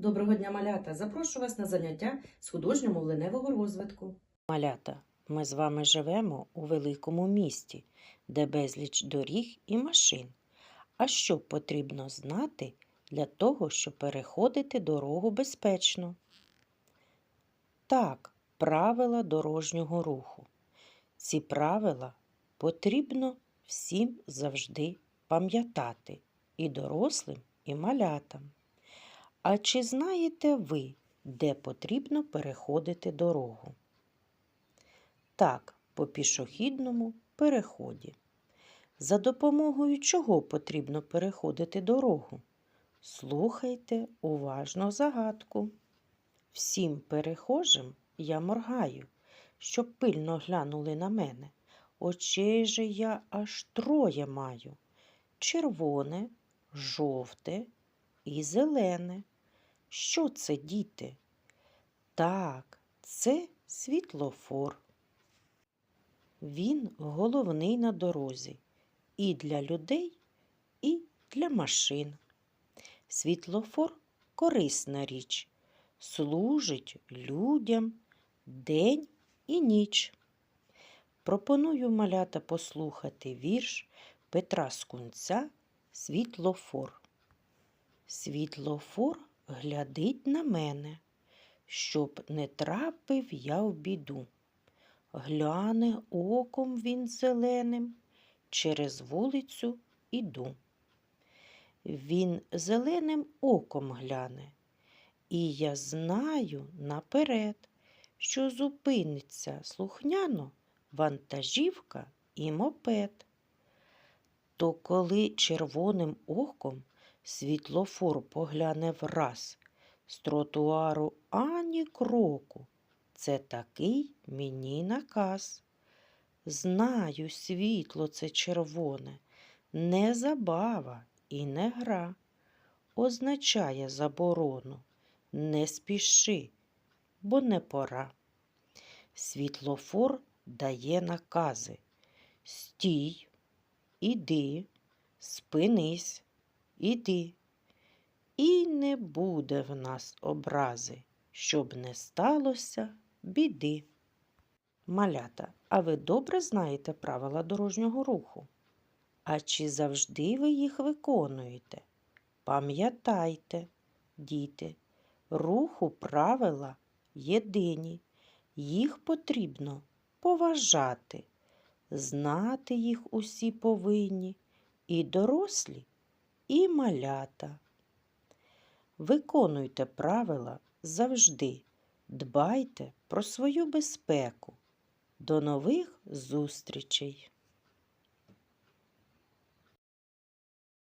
Доброго дня, малята! Запрошую вас на заняття з художньо-мовленевого розвитку. Малята, ми з вами живемо у великому місті, де безліч доріг і машин. А що потрібно знати для того, щоб переходити дорогу безпечно? Так, правила дорожнього руху. Ці правила потрібно всім завжди пам'ятати і дорослим, і малятам. А чи знаєте ви, де потрібно переходити дорогу? Так, по пішохідному переході. За допомогою чого потрібно переходити дорогу? Слухайте уважно загадку. Всім перехожим я моргаю, щоб пильно глянули на мене. Очей же я аж троє маю. Червоне, жовте і зелене. Що це, діти? Так, це світлофор. Він головний на дорозі і для людей, і для машин. Світлофор корисна річ, служить людям день і ніч. Пропоную малята послухати вірш Петра Скунця Світлофор. Світлофор глядить на мене, щоб не трапив я в біду. Гляне оком він зеленим, через вулицю іду. Він зеленим оком гляне, і я знаю наперед, що зупиниться слухняно вантажівка і мопед. То коли червоним оком світлофор погляне враз, з тротуару ані кроку, це такий мені наказ. Знаю, світло це червоне, не забава і не гра. Означає заборону. Не спіши, бо не пора. Світлофор дає накази. Стій, іди, спинись, іди. І не буде в нас образи, щоб не сталося біди. Малята, а ви добре знаєте правила дорожнього руху? А чи завжди ви їх виконуєте? Пам'ятайте, діти, руху правила єдині, їх потрібно поважати, знати їх усі повинні, і дорослі, і малята. Виконуйте правила завжди, дбайте про свою безпеку. До нових зустрічей!